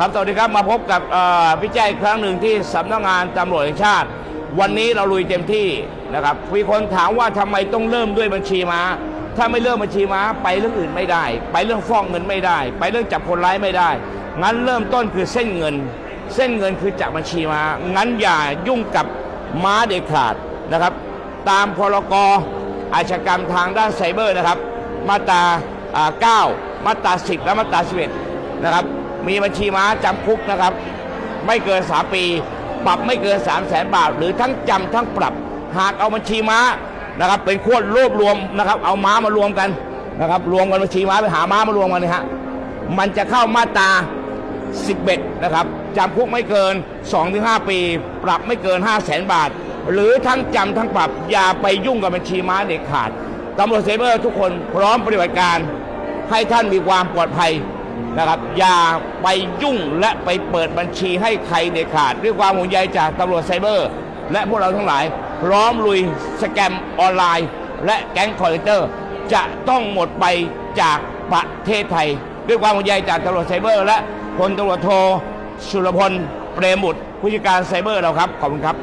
ครับสวัสดีครับมาพบกับพี่แจ้อีกครั้งหนึ่งที่สำนักงานตำรวจแห่งชาติ วันนี้เราลุยเต็มที่นะครับมีคนถามว่าทำไมต้องเริ่มด้วยบัญชีม้า ถ้าไม่เริ่มบัญชีม้าไปเรื่องอื่นไม่ได้ ไปเรื่องฟ้องเงินไม่ได้ ไปเรื่องจับคนร้ายไม่ได้ งั้นเริ่มต้นคือเส้นเงิน เส้นเงินคือจากบัญชีม้า งั้นอย่ายุ่งกับม้าเด็ดขาดนะครับ ตามพรกอาชญากรรมทางด้านไซเบอร์นะครับ มาตรา 9 มาตรา 10 และมาตรา 11 นะครับ มีบัญชีม้าจำคุกนะครับ ไม่เกิน 3 ปี ปรับไม่เกิน 3 0 0แสนบาท หรือทั้งจำทั้งปรับ หากเอาบัญชีม้านะครับ เป็นขวดรวบรวมนะครับ เอาม้ามารวมกันนะครับ รวมกันบัญชีม้าไปหาม้ามารวมกันนะฮะมันจะเข้ามาตรา11นะครับจำคุกไม่เกิน 2-5 ปี ปรับไม่เกิน 5 0 0แสนบาท หรือทั้งจำทั้งปรับอย่าไปยุ่งกับบัญชีม้าเด็ดขาดตำรวจไซเบอร์ทุกคนพร้อมปฏิบัติการให้ท่านมีความปลอดภัย นะครับอย่าไปยุ่งและไปเปิดบัญชีให้ใครเด็ดขาด ด้วยความห่วงใยจากตำรวจไซเบอร์ และพวกเราทั้งหลาย พร้อมลุยสแกมออนไลน์ และแก๊งคอร์เรเตอร์ จะต้องหมดไปจากประเทศไทย ด้วยความห่วงใยจากตำรวจไซเบอร์ และพลตำรวจโทสุรพลเปรมบุตรผู้จัดการไซเบอร์เราครับ ขอบคุณครับ